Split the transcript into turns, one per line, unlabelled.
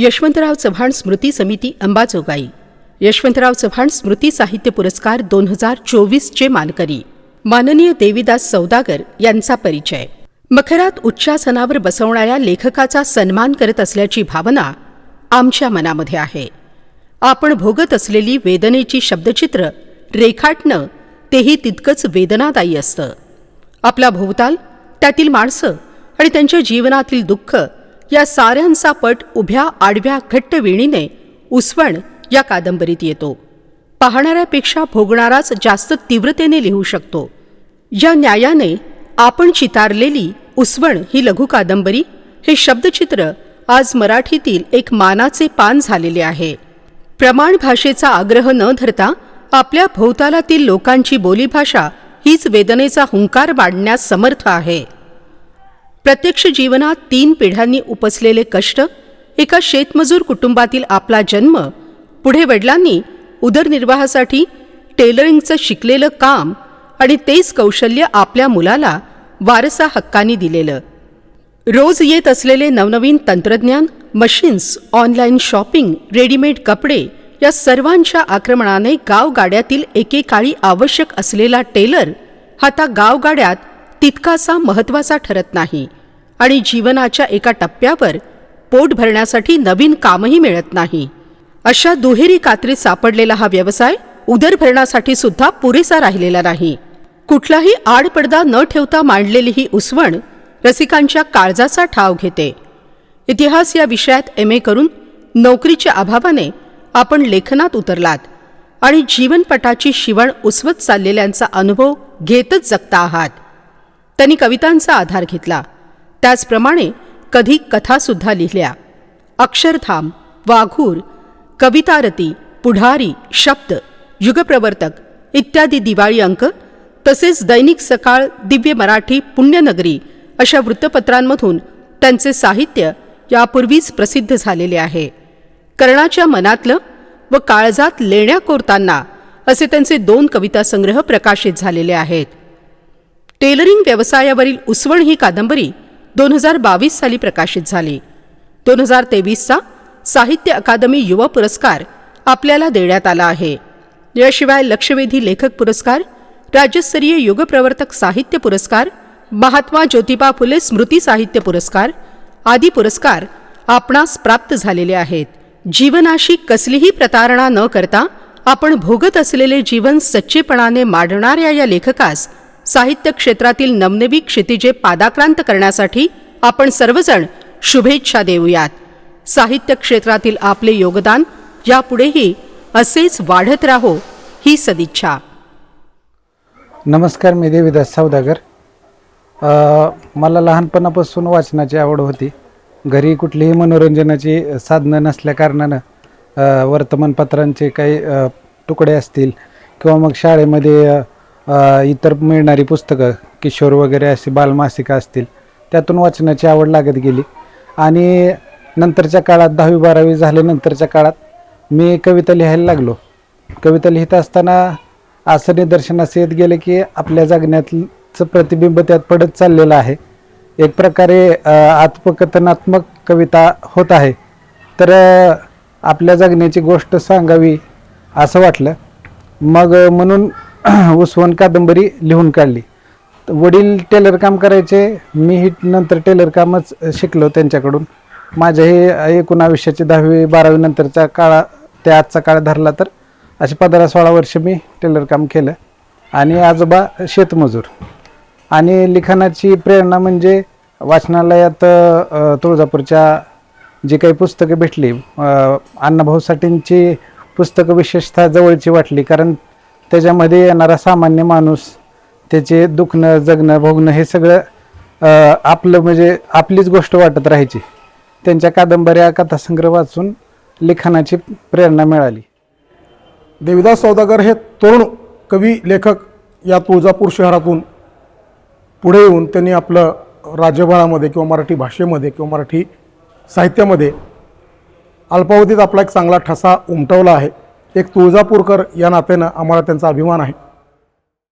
यशवंतराव चव्हाण स्मृती समिती अंबाजोगाई. यशवंतराव चव्हाण स्मृती साहित्य पुरस्कार दोन हजार चोवीसचे मानकरी. माननीय देवीदास सौदागर यांचा परिचय. मखरात उच्चासनावर बसवणाऱ्या लेखकाचा सन्मान करत असल्याची भावना आमच्या मनामध्ये आहे. आपण भोगत असलेली वेदनेची शब्दचित्र रेखाटणं तेही तितकंच वेदनादायी असतं. आपला भोवताल त्यातील माणसं आणि त्यांच्या जीवनातील दुःख या साऱ्यांचा पट उभ्या आडव्या घट्ट वेणीने उसवण या कादंबरीत येतो. पाहणाऱ्यापेक्षा भोगणाराच जास्त तीव्रतेने लिहू शकतो. या न्यायाने आपण चितारलेली उसवण ही लघु कादंबरी हे शब्दचित्र आज मराठीतील एक मानाचे पान झालेले आहे. प्रमाण भाषेचा आग्रह न धरता आपल्या भोवतालातील लोकांची बोलीभाषा हीच वेदनेचा हुंकार मांडण्यास समर्थ आहे. प्रत्यक्ष जीवनात तीन पिढ्यांनी उपसलेले कष्ट एका शेतमजूर कुटुंबातील आपला जन्म पुढे वडिलांनी उदरनिर्वाहासाठी टेलरिंगचं शिकलेलं काम आणि तेच कौशल्य आपल्या मुलाला वारसा हक्कानी दिलेलं. रोज येत असलेले नवनवीन तंत्रज्ञान मशीन्स ऑनलाईन शॉपिंग रेडीमेड कपडे या सर्वांच्या आक्रमणाने गावगाड्यातील एकेकाळी आवश्यक असलेला टेलर आता गावगाड्यात तितकासा महत्त्वाचा ठरत नाही. आणि जीवनाच्या एका टप्प्यावर पोट भरण्यासाठी नवीन कामही मिळत नाही. अशा दुहेरी कात्रीत सापडलेला हा व्यवसाय उदरभरणासाठी सुद्धा पुरेसा राहिलेला नाही. कुठलाही आडपडदा न ठेवता मांडलेली ही उसवण रसिकांच्या काळजाचा ठाव घेते. इतिहास या विषयात एम ए करून नोकरीच्या अभावाने आपण लेखनात उतरलात आणि जीवनपटाची शिवण उसवत चाललेल्यांचा अनुभव घेतच जगता आहात. त्यांनी कवितांचा आधार घेतला. त्याचप्रमाणे कधी कथासुद्धा लिहिल्या. अक्षरधाम वाघूर कवितारती पुढारी शब्द युगप्रवर्तक इत्यादी दिवाळी अंक तसेच दैनिक सकाळ दिव्य मराठी पुण्यनगरी अशा वृत्तपत्रांमधून त्यांचे साहित्य यापूर्वीच प्रसिद्ध झालेले आहे. कर्णाच्या मनातलं व काळजात लेण्या कोरताना असे त्यांचे दोन कविता संग्रह प्रकाशित झालेले आहेत. टेलरिंग व्यवसायावरील उसवण ही कादंबरी दोन हजार बावीस साली प्रकाशित झाली. दोन हजार तेवीसचा साहित्य अकादमी युवा पुरस्कार आपल्याला देण्यात आला आहे. याशिवाय लक्षवेधी लेखक पुरस्कार राज्यस्तरीय युगप्रवर्तक साहित्य पुरस्कार महात्मा ज्योतिबा फुले स्मृती साहित्य पुरस्कार आदी पुरस्कार आपणास प्राप्त झालेले आहेत. जीवनाशी कसलीही प्रतारणा न करता आपण भोगत असलेले जीवन सच्चेपणाने मांडणाऱ्या या लेखकास साहित्य क्षेत्रातील नवनवी क्षितिजे पादाक्रांत करण्यासाठी आपण सर्वजण शुभेच्छा देऊयात. साहित्य क्षेत्रातील आपले योगदान यापुढेही असेच वाढत राहो ही सदिच्छा.
नमस्कार मी देवीदास सौदागर मला लहानपणापासून वाचनाची आवड होती. घरी कुठलीही मनोरंजनाची साधनं नसल्याकारणानं वर्तमानपत्रांचे काही तुकडे असतील किंवा मग शाळेमध्ये इतर मिळणारी पुस्तकं किशोर वगैरे अशी बालमासिकं असतील त्यातून वाचनाची आवड लागत गेली. आणि नंतरच्या काळात दहावी बारावी झाल्यानंतरच्या काळात मी कविता लिहायला लागलो. कविता लिहित असताना असं निदर्शनास येत गेलं की आपल्या जगण्याचं प्रतिबिंब त्यात पडत चाललेलं आहे. एक प्रकारे आत्मकथनात्मक कविता होत आहे. तर आपल्या जगण्याची गोष्ट सांगावी असं वाटलं. मग म्हणून उसवण कादंबरी लिहून काढली. तर वडील टेलर काम करायचे मी ही नंतर टेलर कामच शिकलो त्यांच्याकडून. माझ्या हे एकूण आयुष्याचे दहावी बारावी नंतरचा काळा ते आजचा काळ धरला तर असे पंधरा सोळा वर्ष मी टेलर काम केलं. आणि आजोबा शेतमजूर. आणि लिखाणाची प्रेरणा म्हणजे वाचनालयात तुळजापूरच्या जी काही पुस्तकं भेटली अण्णाभाऊ साठेंची पुस्तकं विशेषतः जवळची वाटली. कारण त्याच्यामध्ये येणारा सामान्य माणूस त्याचे दुखणं जगणं भोगणं हे सगळं आपलं म्हणजे आपलीच गोष्ट वाटत राहायची. त्यांच्या कादंबऱ्या कथासंग्रह वाचून लिखाणाची प्रेरणा मिळाली.
देविदास सौदागर हे तरुण कवी लेखक या तुळजापूर शहरातून पुढे येऊन त्यांनी आपलं राज्यभरामध्ये किंवा मराठी भाषेमध्ये किंवा मराठी साहित्यामध्ये अल्पावधीत आपला एक चांगला ठसा उमटवला आहे. एक तुळजापूरकर या नात्यानं आम्हाला त्यांचा अभिमान आहे.